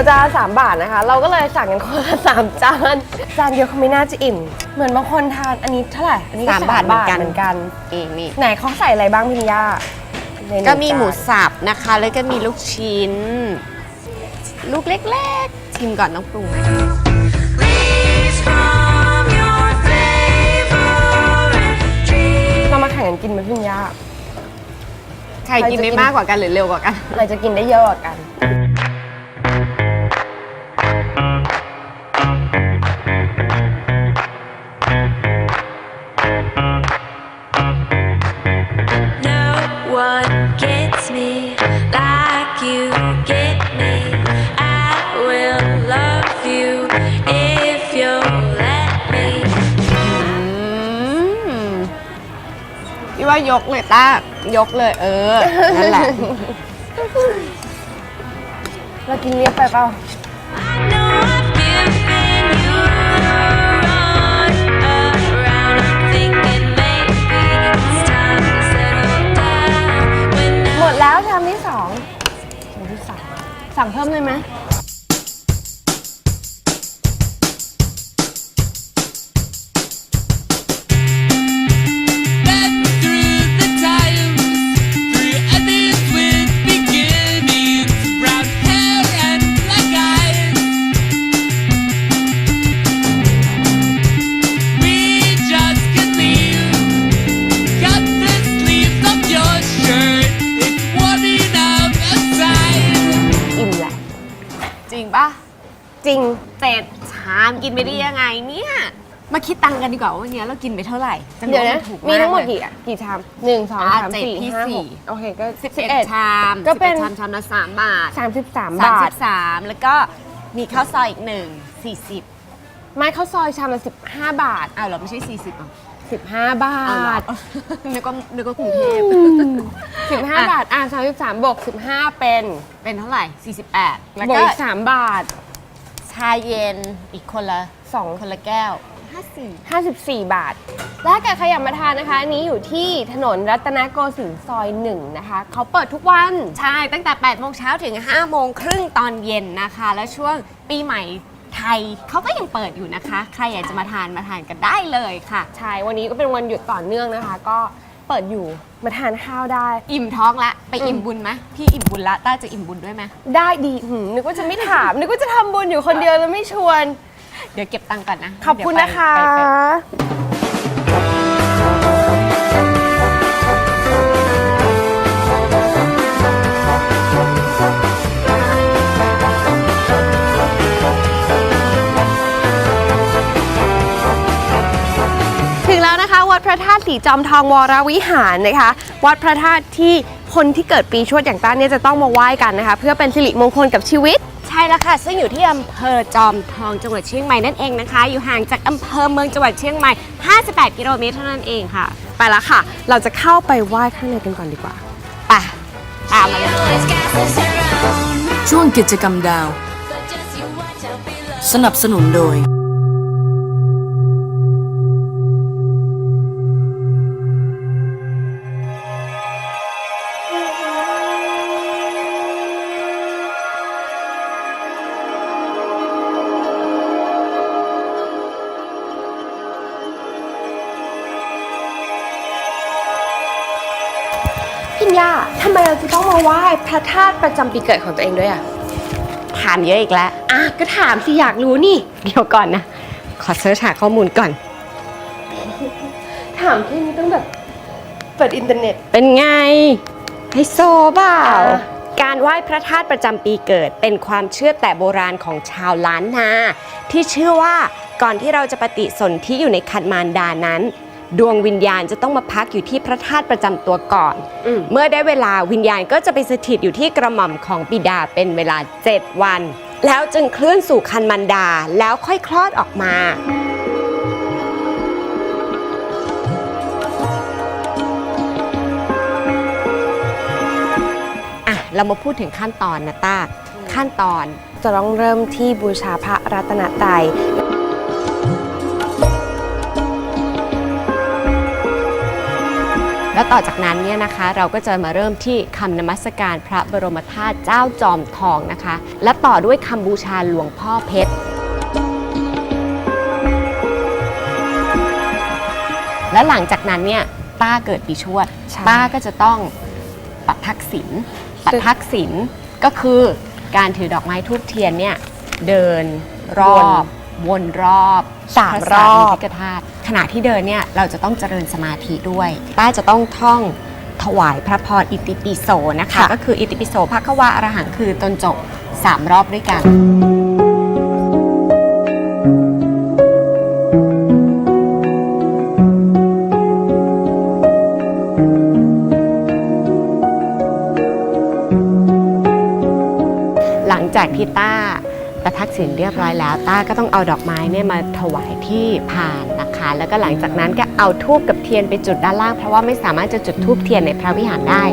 ตี๋ยวจานละสามบาทนะคะ เราก็เลยสั่งกันคนละสามจาน จานเดียวเขาไม่น่าจะอิ่ม เหมือนบางคนทานอันนี้เท่าไหร่ อันนี้ก็สามบาทเหมือนกัน เหมือนกันเองนี่ไหนเขาใส่อะไรบ้างพิญญาในนึ่งก็มีหมูจานสับนะคะ แล้วก็มีลูกชิ้น ลูกเล็กๆ ชิมก่อนต้องปรุงไหม Please from your favorite dream. เรามาแข่งกันกินไหมพิญญาใครกินได้มากกว่ากันหรือเร็วกว่ากัน เราจะกินได้เยอะกว่ากัน พี่ว่ายกเลยต้ายกเลย เออ นั่นแหละ เรากินเลียบไปเปล่า ปะจริงเจ็ดชามกินไปได้ยังไงเนี่ย มาคิดตังค์กันดีกว่าว่าวันนี้เรากินไปเท่าไหร่จำนเดี๋ยวนะนถูกมีทั้งหมดากเลยกี่อะกี่ชามหนึ่งสองอะสามเจ็ดสี่พี่ห้าสี่หกโอเคก็สิบสิบเอ็เอ็ดดชามก็เป็น11ชามชามละสามบาทสามสิบสามสามบาสิทบสามแล้วก็มีข้าวซอยอีกหนึ่งสี่สิบไม่ข้าวซอยชามละสิบห้าบาท อ้าวเหราไม่ใช่สี่สิบอะ สิบห้าบาอ้าวเหรอท นึกว่านึกว่ากรุงเทพสิบห้าอะบาท อะสามสิบสามบวกสิบห้าเป็นเป็นเท่าไหร่ 48 แล้วบวกก็อีกสามบาท ชาเย็นอีกคนละสอง คนละแก้ว 54 54 บาท และถ้าเกิดใครอยากมาทานนะคะ อันนี้อยู่ที่ถนนรัตนโกสินทร์ซอยหนึ่งนะคะ เขาเปิดทุกวัน ใช่ ตั้งแต่ 8 โมงเช้าถึง 5 โมงครึ่งตอนเย็นนะคะ แล้วช่วงปีใหม่ ไทยเขาก็ยังเปิดอยู่นะคะ ใครอยากจะมาทานมาทานกันได้เลยค่ะ ใช่ วันนี้ก็เป็นวันหยุดต่อเนื่องนะคะ ก็เปิดอยู่มาทานข้าวได้ อิ่มท้องละไปอืมอิ่มบุญไหมพี่อิ่มบุญละต้าจะอิ่มบุญด้วยไหมได้ดีหืมนึกว่าจะไม่ถาม นึกว่าจะทำบุญอยู่คนเดียวแล้วไม่ชวน เดี๋ยวเก็บตังค์ก่อนนะขอบคุณเดี๋ยวนะไปคะ ไปไป ระธาตุสีจอมทองวรวิหารนะคะ วัดพระธาตุที่คนที่เกิดปีชวดอย่างต้านเนี่ยจะต้องมาไหว้กันนะคะ เพื่อเป็นสิริมงคลกับชีวิต ใช่แล้วค่ะ ซึ่งอยู่ที่อำเภอจอมทองจังหวัดเชียงใหม่นั่นเองนะคะ อยู่ห่างจากอำเภอเมืองจังหวัดเชียงใหม่ 58 กิโลเมตรเท่านั้นเองค่ะ ไปแล้วค่ะ เราจะเข้าไปไหว้ข้างในกันก่อนดีกว่าไปตามมาเลย always gases around. ช่วงกิจกรรมดาว But just you watch out below. สนับสนุนโดย พิญญาทำไมเราจะต้องมาไหว้พระธาตุประจำปีเกิดของตัวเองด้วยอะ ถามเยอะอีกแล้ว อะก็ถามสิอยากรู้นี่ เดี๋ยวก่อนนะ ขอเสิร์ชหาข้อมูลก่อน ถามแค่นี้ต้องแบบเปิดอินเทอร์เน็ต เป็นไงไฮโซเปล่า อ่าการไหว้พระธาตุประจำปีเกิด เป็นความเชื่อแต่โบราณของชาวล้านนา ที่เชื่อว่าก่อนที่เราจะปฏิสนธิอยู่ในคันมารดานั้น ดวงวิญญาณจะต้องมาพักอยู่ที่พระธาตุประจำตัวก่อน อืมเมื่อได้เวลาวิญญาณก็จะไปสถิตอยู่ที่กระหม่อมของบิดาเป็นเวลา 7 วัน แล้วจึงเคลื่อนสู่คันมันดาแล้วค่อยคลอดออกมา อะ เรามาพูดถึงขั้นตอนนะต้าขั้นตอน จะต้องเริ่มที่บูชาพระรัตนตรัย แแล้วต่อจากนั้นเนี่ยนะคะเราก็จะมาเริ่มที่คำนมัสการพระบรมธาตุเจ้าจอมทองนะคะ และต่อด้วยคำบูชาหลวงพ่อเพชรและหลังจากนั้นเนี่ยต้าเกิดปีชวดใช่ต้าก็จะต้องปัทักษิณปัทักษิณก็คือการถือดอกไม้ทูบเทียนเนี่ยเดินรอบ วนรอบสามพะรอบสารีริกธาตุขณะที่เดินเนี่ยเราจะต้องเจริญสมาธิด้วยต้าจะต้องท่องถวายพระพรอิติปิโสนะคะก็คืออิติปิโสภควาอรหังคือตนจบสามรอบด้วยกัน หลังจากที่ต้า ประทักษิณเรียบร้อยแล้ว ต้าก็ต้องเอาดอกไม้เนี่ยมาถวายที่พานนะคะ แล้วก็หลังจากนั้นก็เอาทูบกับเทียนไปจุดด้านล่าง เพราะว่าไม่สามารถจะจุดทูบเทียนในพระวิหารได้